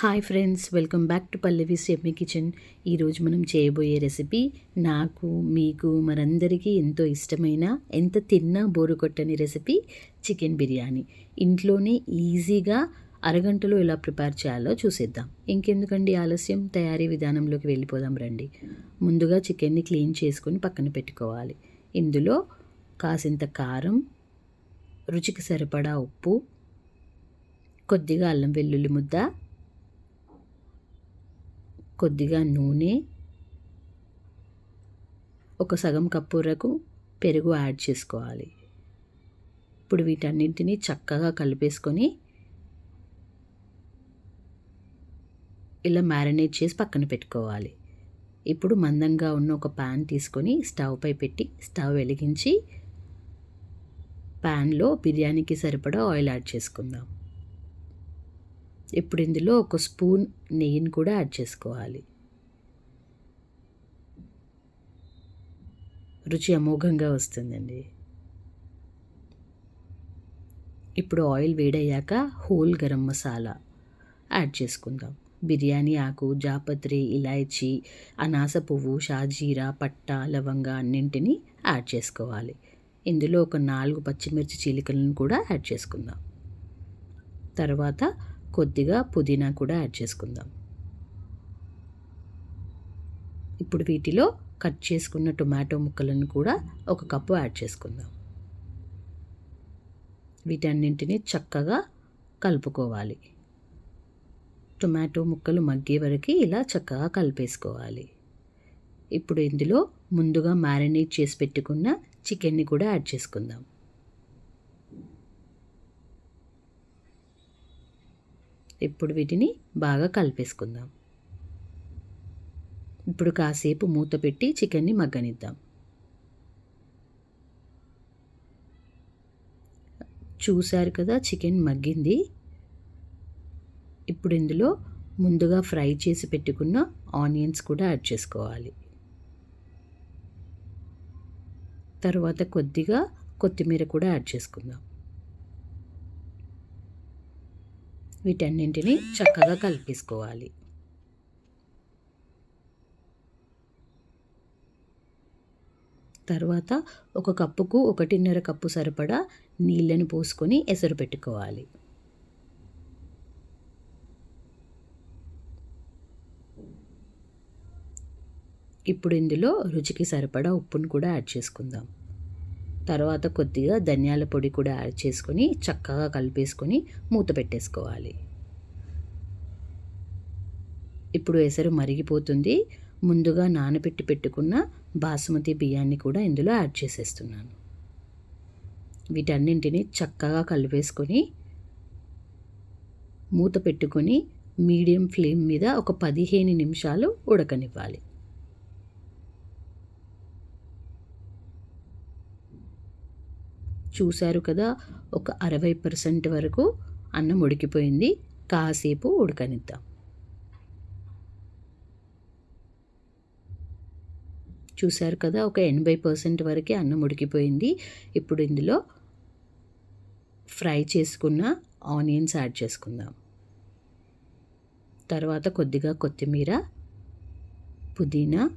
Hi friends welcome back to Pallavi Semmi kitchen. ఈరోజు మనం చేయబోయే రెసిపీ నాకు మీకు మనందరికీ ఎంతో ఇష్టమైన ఎంత తిన్నా బోరు కొట్టని రెసిపీ చికెన్ బిర్యానీ. ఇంట్లోనే ఈజీగా అరగంటలో ఎలా ప్రిపేర్ చేయాలో చూసేద్దాం. ఇంకెందుకండి ఆలస్యం? తయారీ విధానంలోకి వెళ్ళిపోదాం రండి. ముందుగా చికెన్ని క్లీన్ చేసుకొని పక్కన పెట్టుకోవాలి. ఇందులో కాసింత కారం రుచికి సరిపడా ఉప్పు కొద్దిగా అల్లం వెల్లుల్లి ముద్ద కొద్దిగా నూనె ఒక సగం కప్పురకు పెరుగు యాడ్ చేసుకోవాలి. ఇప్పుడు వీటన్నింటినీ చక్కగా కలిపేసుకొని ఇలా మ్యారినేట్ చేసి పక్కన పెట్టుకోవాలి. ఇప్పుడు మందంగా ఉన్న ఒక ప్యాన్ తీసుకొని స్టవ్ పై పెట్టి స్టవ్ వెలిగించి ప్యాన్లో బిర్యానీకి సరిపడా ఆయిల్ యాడ్ చేసుకుందాం. ఇప్పుడు ఇందులో ఒక స్పూన్ నెయ్యిని కూడా యాడ్ చేసుకోవాలి. రుచి అమోఘంగా వస్తుందండి. ఇప్పుడు ఆయిల్ వేడయ్యాక హోల్ గరం మసాలా యాడ్ చేసుకుందాం. బిర్యానీ ఆకు జాపత్రి ఇలాయచి అనాస పువ్వు షాజీరా పట్ట లవంగ అన్నింటినీ యాడ్ చేసుకోవాలి. ఇందులో ఒక నాలుగు పచ్చిమిర్చి చీలికలను కూడా యాడ్ చేసుకుందాం. తర్వాత కొద్దిగా పుదీనా కూడా యాడ్ చేసుకుందాం. ఇప్పుడు వీటిలో కట్ చేసుకున్న టొమాటో ముక్కలను కూడా ఒక కప్పు యాడ్ చేసుకుందాం. వీటన్నింటినీ చక్కగా కలుపుకోవాలి. టొమాటో ముక్కలు మగ్గే వరకు ఇలా చక్కగా కలిపేసుకోవాలి. ఇప్పుడు ఇందులో ముందుగా మ్యారినేట్ చేసి పెట్టుకున్న చికెన్ని కూడా యాడ్ చేసుకుందాం. ఇప్పుడు వీటిని బాగా కలిపేసుకుందాం. ఇప్పుడు కాసేపు మూత పెట్టి చికెన్ని మగ్గనిద్దాం. చూశారు కదా చికెన్ మగ్గింది. ఇప్పుడు ఇందులో ముందుగా ఫ్రై చేసి పెట్టుకున్న ఆనియన్స్ కూడా యాడ్ చేసుకోవాలి. తర్వాత కొద్దిగా కొత్తిమీర కూడా యాడ్ చేసుకుందాం. వీటన్నింటినీ చక్కగా కలిపేసుకోవాలి. తర్వాత ఒక కప్పుకు ఒకటిన్నర కప్పు సరిపడా నీళ్ళని పోసుకొని ఎసరు పెట్టుకోవాలి. ఇప్పుడు ఇందులో రుచికి సరిపడా ఉప్పును కూడా యాడ్ చేసుకుందాం. తర్వాత కొద్దిగా ధనియాల పొడి కూడా యాడ్ చేసుకొని చక్కగా కలిపేసుకొని మూత పెట్టేసుకోవాలి. ఇప్పుడు ఎసరు మరిగిపోతుంది. ముందుగా నానబెట్టి పెట్టుకున్న బాసుమతి బియ్యాన్ని కూడా ఇందులో యాడ్ చేసేస్తున్నాను. వీటన్నింటినీ చక్కగా కలిపేసుకొని మూత పెట్టుకొని మీడియం ఫ్లేమ్ మీద ఒక పదిహేను నిమిషాలు ఉడకనివ్వాలి. చూశారు కదా ఒక అరవై పర్సెంట్ వరకు అన్నం ఉడికిపోయింది. కాసేపు ఉడకనిద్దాం. చూశారు కదా ఒక ఎనభై పర్సెంట్ వరకే అన్నం ఉడికిపోయింది. ఇప్పుడు ఇందులో ఫ్రై చేసుకున్న ఆనియన్స్ యాడ్ చేసుకుందాం. తర్వాత కొద్దిగా కొత్తిమీర పుదీనా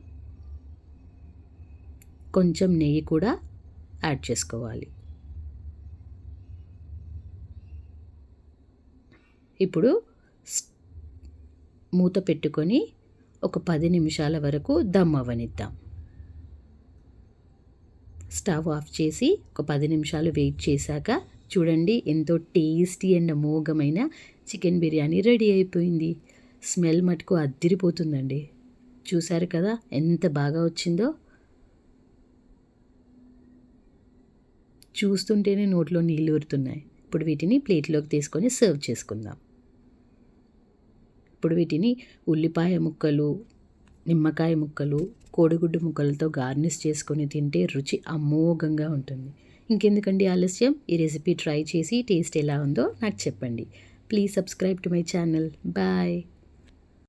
కొంచెం నెయ్యి కూడా యాడ్ చేసుకోవాలి. ఇప్పుడు మూత పెట్టుకొని ఒక పది నిమిషాల వరకు దమ్ అవనిద్దాం. స్టవ్ ఆఫ్ చేసి ఒక పది నిమిషాలు వెయిట్ చేశాక చూడండి ఎంతో టేస్టీ అండ్ అమోఘమైన చికెన్ బిర్యానీ రెడీ అయిపోయింది. స్మెల్ మటుకు అద్దిరిపోతుందండి. చూశారు కదా ఎంత బాగా వచ్చిందో? చూస్తుంటేనే నోట్లో నీళ్ళు ఊరుతున్నాయి. ఇప్పుడు వీటిని ప్లేట్లోకి తీసుకొని సర్వ్ చేసుకుందాం. ఇప్పుడు వీటిని ఉల్లిపాయ ముక్కలు నిమ్మకాయ ముక్కలు కోడిగుడ్డు ముక్కలతో గార్నిష్ చేసుకొని తింటే రుచి అమోఘంగా ఉంటుంది. ఇంకెందుకండి ఆలస్యం? ఈ రెసిపీ ట్రై చేసి టేస్ట్ ఎలా ఉందో నాకు చెప్పండి. Please subscribe to my channel. Bye.